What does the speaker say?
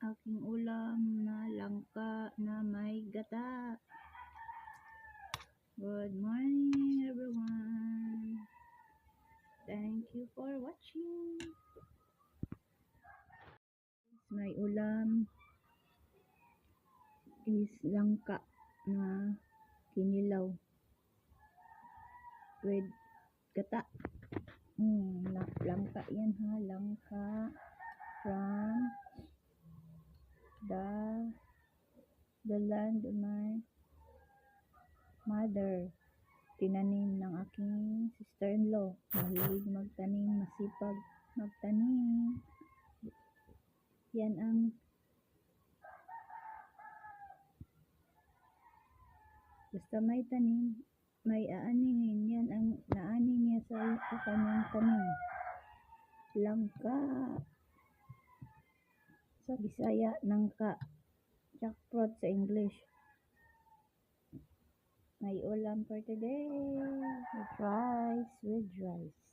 aking ulam na langka na may gata. Good morning everyone. Thank you for watching. My ulam is langka na kinilaw with gata. Mm, la- langka yan ha, langka from the the land my mother. Tinanim ng aking sister-in-law. Mahilig magtanim, masipag magtanim. Yan ang basta may tanim, may aaningin. Yan ang naani niya sa, sa kanyang tanim. Langka. Sa Bisaya, nangka. Jackfruit sa English. May ulam for today. With rice, with rice.